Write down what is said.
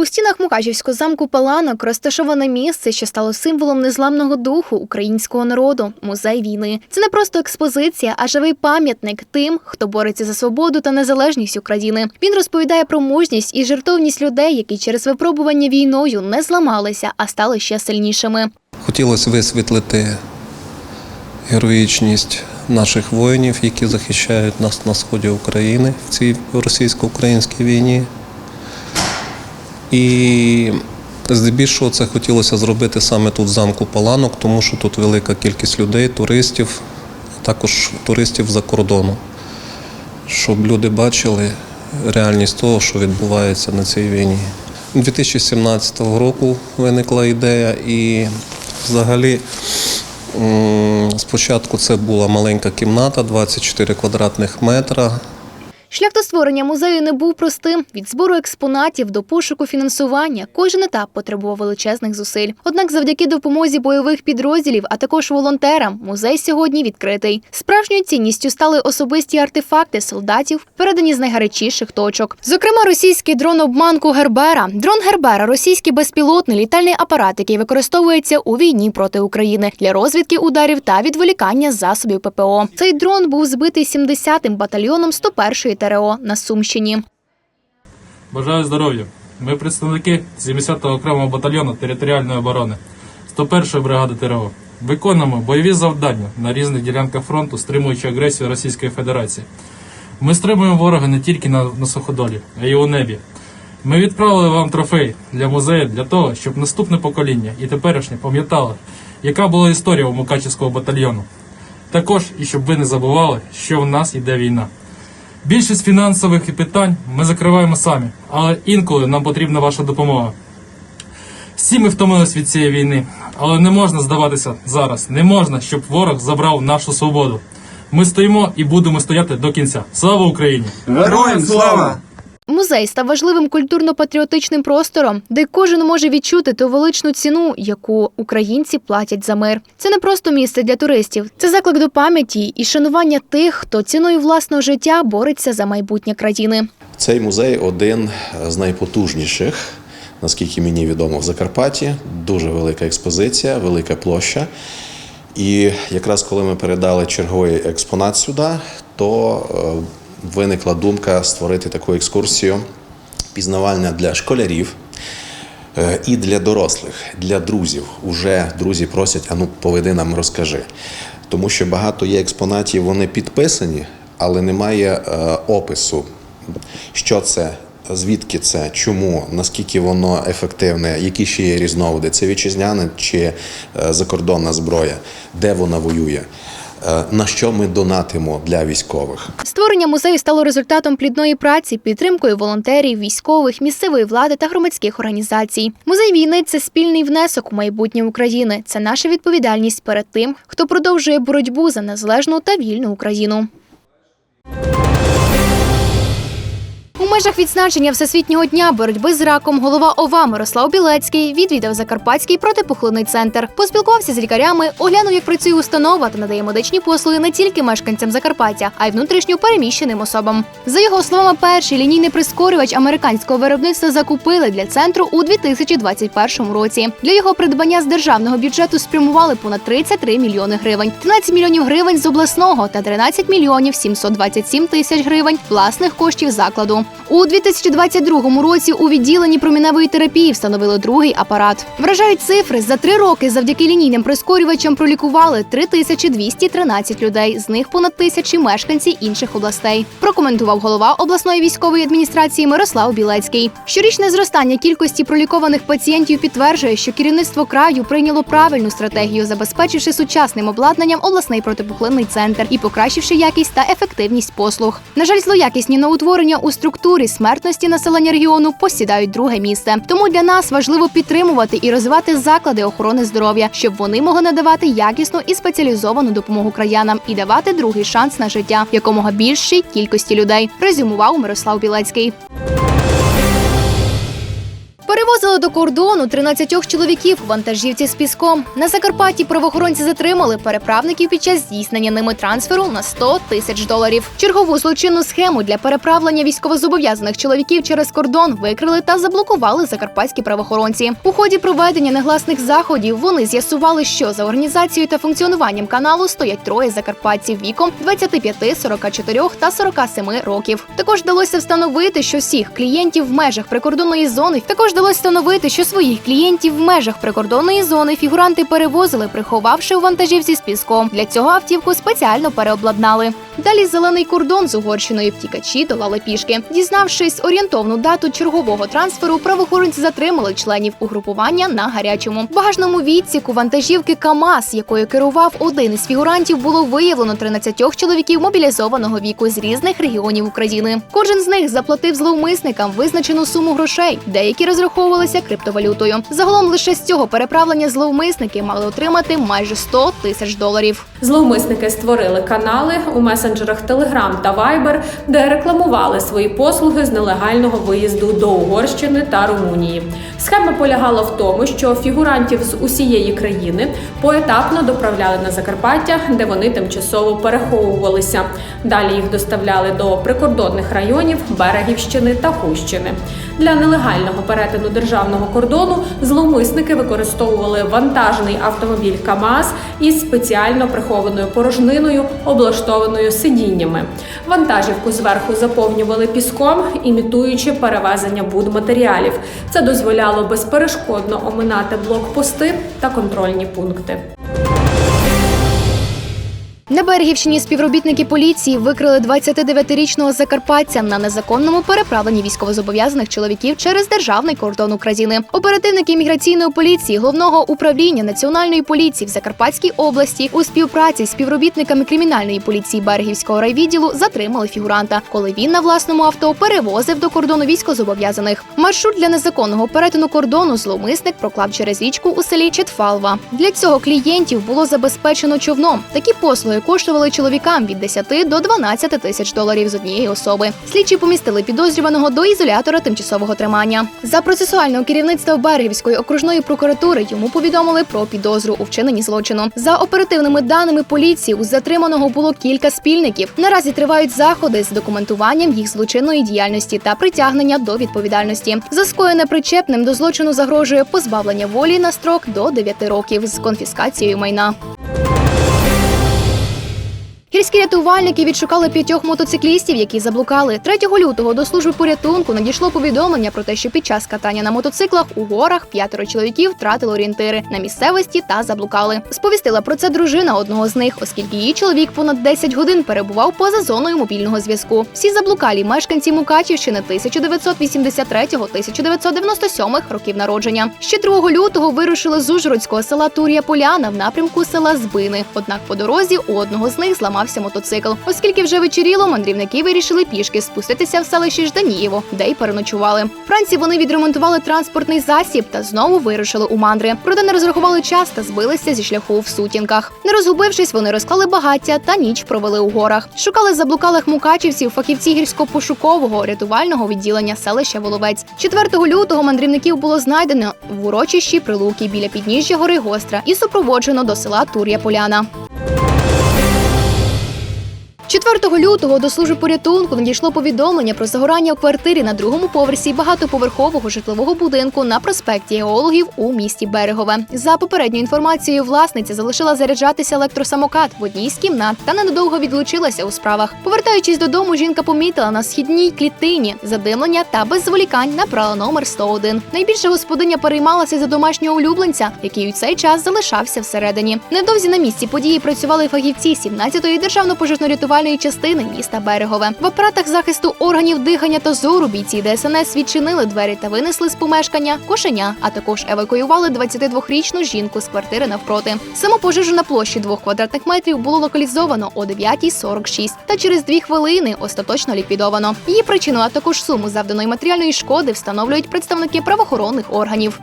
У стінах Мукачівського замку Паланок розташоване місце, що стало символом незламного духу українського народу музей війни. Це не просто експозиція, а живий пам'ятник тим, хто бореться за свободу та незалежність України. Він розповідає про мужність і жертовність людей, які через випробування війною не зламалися, а стали ще сильнішими. Хотілося висвітлити героїчність наших воїнів, які захищають нас на сході України в цій російсько-українській війні. І здебільшого це хотілося зробити саме тут в замку Паланок, тому що тут велика кількість людей, туристів, також туристів за кордону, щоб люди бачили реальність того, що відбувається на цій війні. 2017 року виникла ідея, і взагалі спочатку це була маленька кімната, 24 квадратних метра. Шлях до створення музею не був простим. Від збору експонатів до пошуку фінансування кожен етап потребував величезних зусиль. Однак, завдяки допомозі бойових підрозділів, а також волонтерам, музей сьогодні відкритий. Справжньою цінністю стали особисті артефакти солдатів, передані з найгарячіших точок. Зокрема, російський дрон обманку Гербера. Дрон Гербера російський безпілотний літальний апарат, який використовується у війні проти України для розвідки ударів та відволікання засобів ППО. Цей дрон був збитий 70-м батальйоном 101-ї ТРО на Сумщині. Бажаю здоров'я. Ми представники 70-го окремого батальйону територіальної оборони 101-ї бригади ТРО. Виконуємо бойові завдання на різних ділянках фронту, стримуючи агресію Російської Федерації. Ми стримуємо ворога не тільки на, на суходолі, а й у небі. Ми відправили вам трофей для музею для того, щоб наступне покоління і теперішнє пам'ятало, яка була історія у Мукачівського батальйону. Також і щоб ви не забували, що в нас йде війна. Більшість фінансових питань ми закриваємо самі, але інколи нам потрібна ваша допомога. Всі ми втомились від цієї війни, але не можна здаватися зараз. Не можна, щоб ворог забрав нашу свободу. Ми стоїмо і будемо стояти до кінця. Слава Україні! Героям слава! Музей став важливим культурно-патріотичним простором, де кожен може відчути ту величну ціну, яку українці платять за мир. Це не просто місце для туристів, це заклик до пам'яті і шанування тих, хто ціною власного життя бореться за майбутнє країни. Цей музей один з найпотужніших, наскільки мені відомо, в Закарпатті. Дуже велика експозиція, велика площа. І якраз коли ми передали черговий експонат сюди, то е, виникла думка створити таку екскурсію пізнавальна для школярів. Е, І для дорослих, для друзів. Уже друзі просять, а ну поведи нам, розкажи. Тому що багато є експонатів, вони підписані, але немає е, опису, що це, звідки це, чому, наскільки воно ефективне, які ще є різновиди, це вітчизняна чи е, закордонна зброя, де вона воює, на що ми донатимо для військових. Створення музею стало результатом плідної праці, підтримкою волонтерів, військових, місцевої влади та громадських організацій. Музей війни це спільний внесок у майбутнє України. Це наша відповідальність перед тим, хто продовжує боротьбу за незалежну та вільну Україну. Межах відзначення Всесвітнього дня боротьби з раком голова ОВА Мирослав Білецький відвідав Закарпатський протипухлинний центр, поспілкувався з лікарями, оглянув, як працює установа та надає медичні послуги не тільки мешканцям Закарпаття, а й внутрішньо переміщеним особам. За його словами, перший лінійний прискорювач американського виробництва закупили для центру у 2021 році. Для його придбання з державного бюджету спрямували понад 33 мільйони гривень, 13 мільйонів гривень з обласного та 13 мільйонів 727 тисяч гривень власних коштів закладу. У 2022 році у відділенні проміневої терапії встановили другий апарат. Вражають цифри за три роки завдяки лінійним прискорювачам пролікували 3213 людей. З них понад тисячі мешканці інших областей. Прокоментував голова обласної військової адміністрації Мирослав Білецький. Щорічне зростання кількості пролікованих пацієнтів підтверджує, що керівництво краю прийняло правильну стратегію, забезпечивши сучасним обладнанням обласний протипухлинний центр і покращивши якість та ефективність послуг. На жаль, злоякісні новоутворення у структурі смертності населення регіону посідають друге місце. Тому для нас важливо підтримувати і розвивати заклади охорони здоров'я, щоб вони могли надавати якісну і спеціалізовану допомогу краянам і давати другий шанс на життя якомога більшій кількості людей. Резюмував Мирослав Білецький. Перевозили до кордону 13 чоловіків вантажівці з піском. На Закарпатті правоохоронці затримали переправників під час здійснення ними трансферу на 100 тисяч доларів. Чергову злочинну схему для переправлення військовозобов'язаних чоловіків через кордон викрили та заблокували закарпатські правоохоронці. У ході проведення негласних заходів вони з'ясували, що за організацією та функціонуванням каналу стоять троє закарпатців віком 25, 44 та 47 років. Також вдалося встановити, що всіх клієнтів в межах прикордонної зони також вдалося встановити, що своїх клієнтів в межах прикордонної зони фігуранти перевозили, приховавши у вантажівці з піском. Для цього автівку спеціально переобладнали. Далі зелений кордон з Угорщиною втікачі долали пішки. Дізнавшись орієнтовну дату чергового трансферу, правоохоронці затримали членів угрупування на гарячому. Багажному відсіку вантажівки КАМАЗ, якою керував один із фігурантів, було виявлено 13 чоловіків мобілізованого віку з різних регіонів України. Кожен з них заплатив зловмисникам визначену суму грошей. Деякі розраховувалися криптовалютою. Загалом лише з цього переправлення зловмисники мали отримати майже 100 тисяч доларів. Зловмисники створили канали у месенджерах Telegram та Viber, де рекламували свої послуги з нелегального виїзду до Угорщини та Румунії. Схема полягала в тому, що фігурантів з усієї країни поетапно доправляли на Закарпаття, де вони тимчасово переховувалися. Далі їх доставляли до прикордонних районів Берегівщини та Хущини. Для нелегального перетину державного кордону зловмисники використовували вантажний автомобіль КАМАЗ із спеціально прихованою порожниною, облаштованою сидіннями. Вантажівку зверху заповнювали піском, імітуючи перевезення будматеріалів. Це дозволяло безперешкодно оминати блокпости та контрольні пункти. На Берегівщині співробітники поліції викрили 29-річного закарпатця на незаконному переправленні військовозобов'язаних чоловіків через державний кордон України. Оперативники міграційної поліції головного управління національної поліції в Закарпатській області у співпраці з співробітниками кримінальної поліції Берегівського райвідділу затримали фігуранта, коли він на власному авто перевозив до кордону військовозобов'язаних. Маршрут для незаконного перетину кордону зловмисник проклав через річку у селі Четфалва. Для цього клієнтів було забезпечено човном. Такі послуги коштували чоловікам від 10 до 12 тисяч доларів з однієї особи. Слідчі помістили підозрюваного до ізолятора тимчасового тримання. За процесуального керівництва Берегівської окружної прокуратури йому повідомили про підозру у вчиненні злочину. За оперативними даними поліції, у затриманого було кілька спільників. Наразі тривають заходи з документуванням їх злочинної діяльності та притягнення до відповідальності. За скоєне причепним до злочину загрожує позбавлення волі на строк до 9 років з конфіскацією майна. Гірські рятувальники відшукали п'ятьох мотоциклістів, які заблукали. 3 лютого до служби порятунку надійшло повідомлення про те, що під час катання на мотоциклах у горах п'ятеро чоловіків втратили орієнтири на місцевості та заблукали. Сповістила про це дружина одного з них, оскільки її чоловік понад 10 годин перебував поза зоною мобільного зв'язку. Всі заблукалі мешканці Мукачівщини 1998-1997 років народження. Ще 2 лютого вирушили з Ужгородського села Тур'я Поляна в напрямку села Збини. Однак по дорозі у одного з них зламався мотоцикл. Оскільки вже вечоріло, мандрівники вирішили пішки спуститися в селище Жданієво, де й переночували. Вранці вони відремонтували транспортний засіб та знову вирушили у мандри. Проте не розрахували час та збилися зі шляху в сутінках. Не розгубившись, вони розклали багаття та ніч провели у горах. Шукали заблукалих мукачівців фахівці гірсько-пошукового рятувального відділення селища Воловець. 4 лютого мандрівників було знайдено в урочищі Прилуки біля підніжжя гори Гостра і супроводжено до села Тур'я Поляна. 4 лютого до служби порятунку надійшло повідомлення про загорання у квартирі на другому поверсі багатоповерхового житлового будинку на проспекті Геологів у місті Берегове. За попередньою інформацією, власниця залишила заряджатися електросамокат в одній з кімнат та ненадовго відлучилася у справах. Повертаючись додому, жінка помітила на східній клітині задимлення та без зволікань набрала номер 101. Найбільше господиня переймалася за домашнього улюбленця, який у цей час залишався всередині. Невдовзі на місці події працювали фахівці 17-ї державно-пожежно-рятувальної частини міста Берегове. В апаратах захисту органів дихання та зору бійці ДСНС відчинили двері та винесли з помешкання кошеня, а також евакуювали 22-річну жінку з квартири навпроти. Саму пожежу на площі двох квадратних метрів було локалізовано о 9.46 та через дві хвилини остаточно ліквідовано. Її причину, а також суму завданої матеріальної шкоди встановлюють представники правоохоронних органів.